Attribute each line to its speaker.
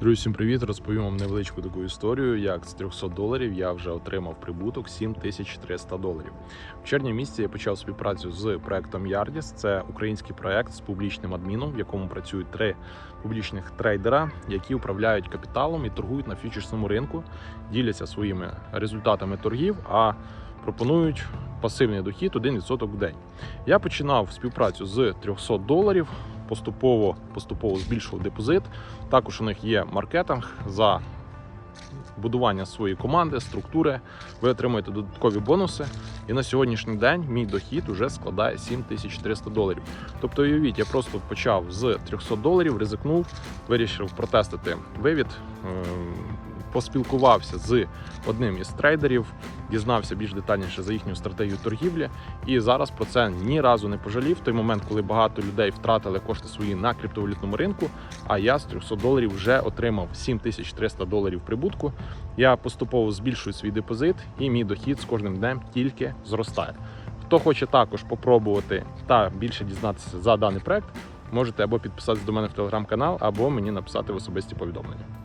Speaker 1: Друзі, всім привіт! Розповім вам невеличку таку історію, як з 300 доларів я вже отримав прибуток 7300 доларів. В червні місяці я почав співпрацю з проектом Yardis. Це український проект з публічним адміном, в якому працюють три публічних трейдера, які управляють капіталом і торгують на фьючерсному ринку, діляться своїми результатами торгів. а Пропонують пасивний дохід 1% в день. Я починав співпрацю з 300 доларів, поступово поступово збільшили депозит. Також у них є маркетинг за будування своєї команди, структури. Ви отримуєте додаткові бонуси. І на сьогоднішній день мій дохід вже складає 7300 доларів. Тобто, уявіть, я просто почав з 300 доларів, ризикнув, вирішив протестити вивід. Поспілкувався з одним із трейдерів, дізнався більш детальніше за їхню стратегію торгівлі, і зараз про це ні разу не пожалів. В той момент, коли багато людей втратили кошти свої на криптовалютному ринку, а я з 300 доларів вже отримав 7300 доларів прибутку. Я поступово збільшую свій депозит, і мій дохід з кожним днем тільки зростає. Хто хоче також попробувати та більше дізнатися за даний проект, можете або підписатися до мене в телеграм-канал, або мені написати в особисті повідомлення.